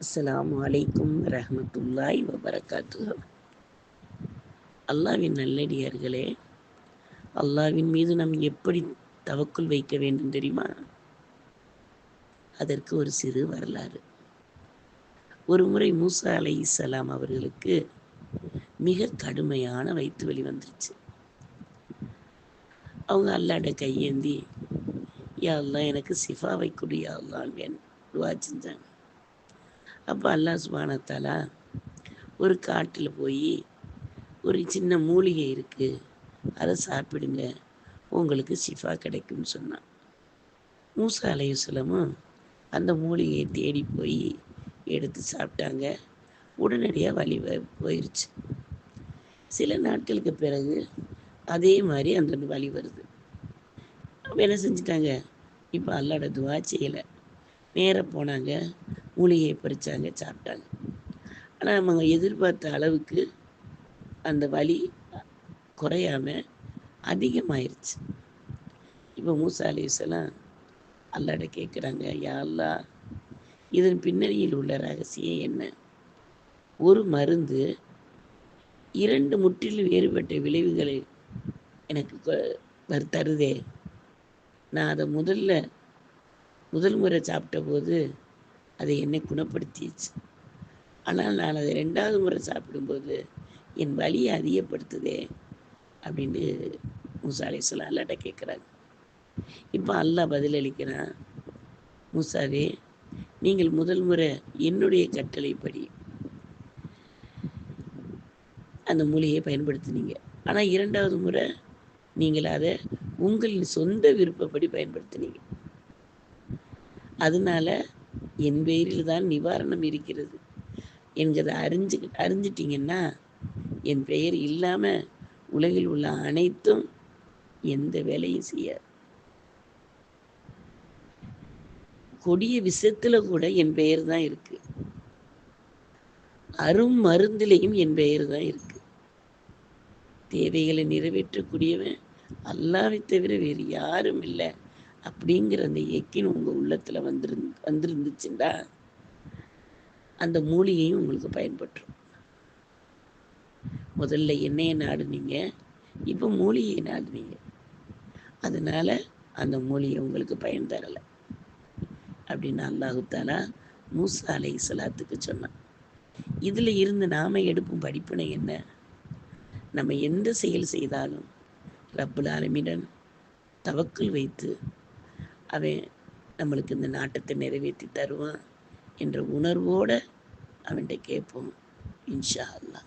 அஸ்லாம் அலைக்கும் ரஹமத்துல்லாய் வபரகாத்து அல்லாவின் நல்லடியார்களே அல்லாவின் மீது நாம் எப்படி தவக்குள் வைக்க வேண்டும் தெரியுமா? அதற்கு ஒரு சிறு வரலாறு. ஒரு முறை மூசா அலை இஸ்லாம் அவர்களுக்கு மிக கடுமையான வயிற்று வலி வந்துருச்சு. அவங்க அல்லாட கையேந்தி யா எனக்கு சிஃபாவை கொடு யா வேணும் செஞ்சாங்க. அப்போ அல்லா சுபானத்தாலா ஒரு காட்டில் போய் ஒரு சின்ன மூலிகை இருக்குது அதை சாப்பிடுங்க. உங்களுக்கு சிஃபா கிடைக்கும்னு சொன்னான். மூசா அலையுசலமும் அந்த மூலிகையை தேடி போய் எடுத்து சாப்பிட்டாங்க. உடனடியாக வலி போயிடுச்சு சில நாட்களுக்கு பிறகு அதே மாதிரி அந்த வலி வருது. அப்போ என்ன செஞ்சிட்டாங்க? இப்போ அல்லாட துவா செய்யலை. நேராக போனாங்க. மூலிகையை பறித்தாங்க சாப்பிட்டாங்க. ஆனால் அவங்க எதிர்பார்த்த அளவுக்கு அந்த வலி குறையாம அதிகமாயிருச்சு. இப்போ மூசா அலிஸ்லாம் அல்லாட கேட்குறாங்க யா இதன் பின்னணியில் உள்ள ரகசியம் என்ன? ஒரு மருந்து இரண்டு முற்றிலும் வேறுபட்ட விளைவுகளை எனக்கு தருதே. நான் அதை முதல்ல முதல் முறை சாப்பிட்ட போது அதை என்னை குணப்படுத்திடுச்சு ஆனால் நான் அதை ரெண்டாவது முறை சாப்பிடும்போது என் வலியை அதிகப்படுத்துதே அப்படின்னு மூசா அலிஸ்லாம் அல்லாட்ட கேட்குறாங்க. இப்போ அல்லாஹ் பதிலளிக்கிறான் மூசாவே நீங்கள் முதல் முறை என்னுடைய கட்டளைப்படி அந்த மூலிகையை பயன்படுத்தினீங்க. ஆனால் இரண்டாவது முறை நீங்கள் அதை உங்களின் சொந்த விருப்பப்படி பயன்படுத்தினீங்க. அதனால என் பெயரில் தான் நிவாரணம் இருக்கிறது என்கிறத அறிஞ்சு அறிஞ்சிட்டிங்கன்னா என் பெயர் இல்லாமல் உலகில் உள்ள அனைத்தும் எந்த வேலையும் செய்யாது. கொடிய விஷத்தில் கூட என் பெயர் தான் இருக்கு. அரும் மருந்திலையும் என் பெயர் தான் இருக்கு. தேவைகளை நிறைவேற்றக்கூடியவன் அல்லாவை தவிர வேறு யாரும் இல்லை. அப்படிங்கிற அந்த எக்கின் உங்கள் உள்ளத்தில் வந்துரு வந்திருந்துச்சுண்டா அந்த மூலிகையும் உங்களுக்கு பயன்பட்டுரும். முதல்ல எண்ணெயை நாடுனீங்க இப்போ மூலிகையை நாடுனீங்க. அதனால அந்த மூலிகை உங்களுக்கு பயன் தரலை. அப்படின்னு அல்லாஹுத்தாலா மூசா அலை சலாத்துக்கு சொன்னான். இதில் இருந்து நாம் எடுக்கும் படிப்பினை என்ன? நம்ம எந்த செயல் செய்தாலும் ரப்புல் ஆலமிடன் தவக்கல் வைத்து அவன் நம்மளுக்கு இந்த நாட்டத்தை நிறைவேற்றி தருவான் என்ற உணர்வோடு அவன்கிட்ட கேட்போம். இன்ஷா அல்லா